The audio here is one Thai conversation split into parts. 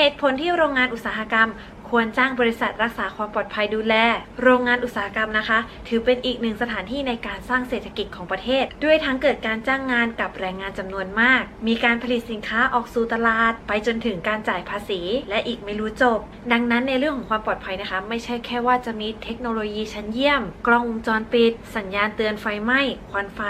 เหตุผลที่โรงงานอุตสาหกรรม ควรจ้างบริษัทรักษาความปลอดภัยดูแล โรงงานอุตสาหกรรมนะคะ ถือเป็นอีกหนึ่งสถานที่ในการสร้างเศรษฐกิจของประเทศ ด้วยทั้งเกิดการจ้างงานกับแรงงานจำนวนมาก มีการผลิตสินค้าออกสู่ตลาด ไปจนถึงการจ่ายภาษี และอีกไม่รู้จบ ดังนั้นในเรื่องของความปลอดภัยนะคะ ไม่ใช่แค่ว่าจะมีเทคโนโลยีชั้นเยี่ยม กล้องวงจรปิด สัญญาณเตือนไฟไหม้ควันไฟ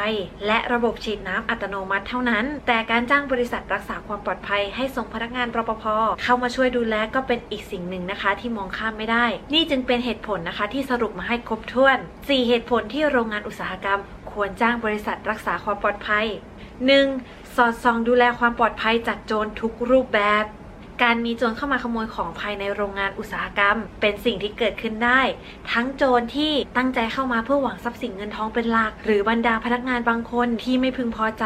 และระบบฉีดน้ำอัตโนมัติเท่านั้น แต่การจ้างบริษัทรักษาความปลอดภัยให้ส่งพนักงานรปภเข้ามาช่วยดูแลก็เป็นอีกสิ่งหนึ่งนะคะที่มองข้ามไม่ได้ นี่จึงเป็นเหตุผลนะคะที่สรุปมาให้ครบถ้วน 4 เหตุผลที่โรงงานอุตสาหกรรม ควรจ้างบริษัทรักษาความปลอดภัย 1. สอดส่องดูแลความปลอดภัยจากโจรทุกรูปแบบ การมีโจรเข้ามาขโมยของภายในโรงงานอุตสาหกรรม เป็นสิ่งที่เกิดขึ้นได้ ทั้งโจรที่ตั้งใจเข้ามาเพื่อหวังทรัพย์สินเงินทองเป็นหลัก หรือบรรดาพนักงานบางคนที่ไม่พึงพอใจ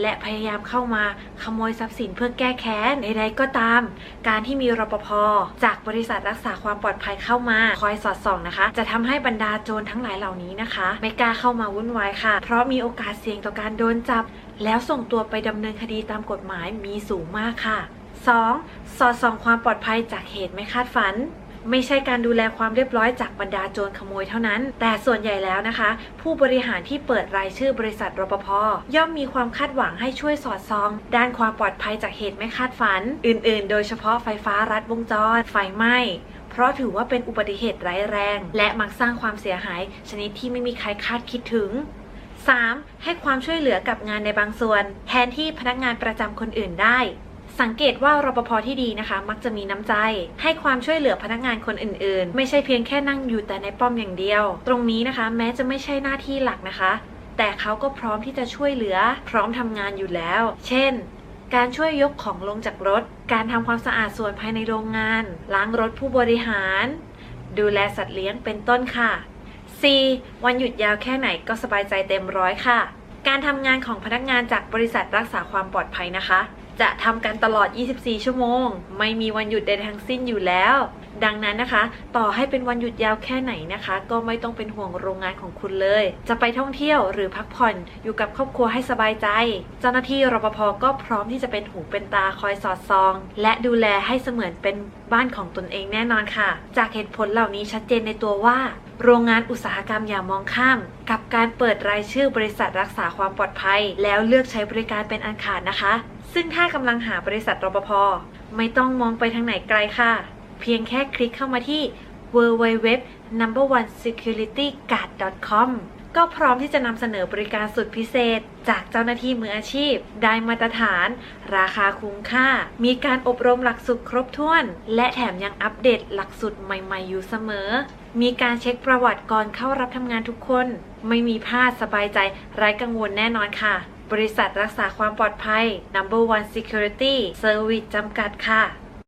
และพยายามเข้ามาขโมยทรัพย์สินเพื่อแก้แค้นใดๆก็ตาม การที่มีรปภจากบริษัทรักษาความปลอดภัยเข้ามาคอยสอดส่องนะคะ จะทำให้บรรดาโจรทั้งหลายเหล่านี้นะคะ ไม่กล้าเข้ามาวุ่นวายค่ะ เพราะมีโอกาสเสี่ยงต่อการโดนจับ แล้วส่งตัวไปดำเนินคดีตามกฎหมายมีสูงมากค่ะ 2. สอดส่องความปลอดภัยจากเหตุไม่คาดฝัน ไม่ใช่การดูแลความเรียบร้อยจากบรรดาโจรขโมยเท่านั้น แต่ส่วนใหญ่แล้วนะคะ ผู้บริหารที่เปิดรายชื่อบริษัทรปภย่อมมีความคาดหวังให้ช่วยสอดส่อง ด้านความปลอดภัยจากเหตุไม่คาดฝัน อื่นๆ โดยเฉพาะไฟฟ้ารัดวงจร ไฟไหม้เพราะถือว่าเป็นอุบัติเหตุร้ายแรง และมักสร้างความเสียหาย ชนิดที่ไม่มีใครคาดคิดถึง 3. ให้ความช่วยเหลือกับงานในบางส่วน แทนที่พนักงานประจำคนอื่นได้ สังเกตว่ารปภที่ดีนะคะ มักจะมีน้ำใจ ให้ความช่วยเหลือพนักงานคนอื่นๆ ไม่ใช่เพียงแค่นั่งอยู่แต่ในป้อมอย่างเดียว ตรงนี้นะคะ แม้จะไม่ใช่หน้าที่หลักนะคะ แต่เขาก็พร้อมที่จะช่วยเหลือ พร้อมทำงานอยู่แล้ว เช่นการช่วยยกของลงจากรถ การทำความสะอาดส่วนภายในโรงงาน ล้างรถผู้บริหาร ดูแลสัตว์เลี้ยงเป็นต้นค่ะ 4. วันหยุดยาวแค่ไหนก็สบายใจเต็มร้อยค่ะ การทำงานของพนักงานจากบริษัทรักษาความปลอดภัยนะคะ จะทำกันตลอด 24 ชั่วโมง ไม่มีวันหยุดใดทั้งสิ้นอยู่แล้ว ดังนั้นนะคะ ต่อให้เป็นวันหยุดยาวแค่ไหนนะคะ ก็ไม่ต้องเป็นห่วงโรงงานของคุณเลย จะไปท่องเที่ยวหรือพักผ่อนอยู่กับครอบครัวให้สบายใจ เจ้าหน้าที่รปภก็พร้อมที่จะเป็นหูเป็นตาคอยสอดส่อง และดูแลให้เสมือนเป็นบ้านของตนเองแน่นอนค่ะ จากเหตุผลเหล่านี้ชัดเจนในตัวว่า โรงงานอุตสาหกรรมอย่ามองข้าม กับการเปิดรายชื่อบริษัทรักษาความปลอดภัย แล้วเลือกใช้บริการเป็นอันขาดนะคะ ซึ่งถ้ากำลังหาบริษัทรปภ ไม่ต้องมองไปทางไหนไกลค่ะ เพียงแค่คลิกเข้ามาที่ www number one security guard com ก็พร้อมที่จะนำเสนอบริการสุดพิเศษ จากเจ้าหน้าที่มืออาชีพ ได้มาตรฐาน ราคาคุ้มค่า มีการอบรมหลักสูตรครบถ้วน และแถมยังอัปเดตหลักสูตรใหม่ๆอยู่เสมอ มีการเช็คประวัติก่อนเข้ารับทำงานทุกคน ไม่มีพลาดสบายใจไร้กังวลแน่นอนค่ะ บริษัทรักษาความปลอดภัย Number One Security Service จำกัดค่ะ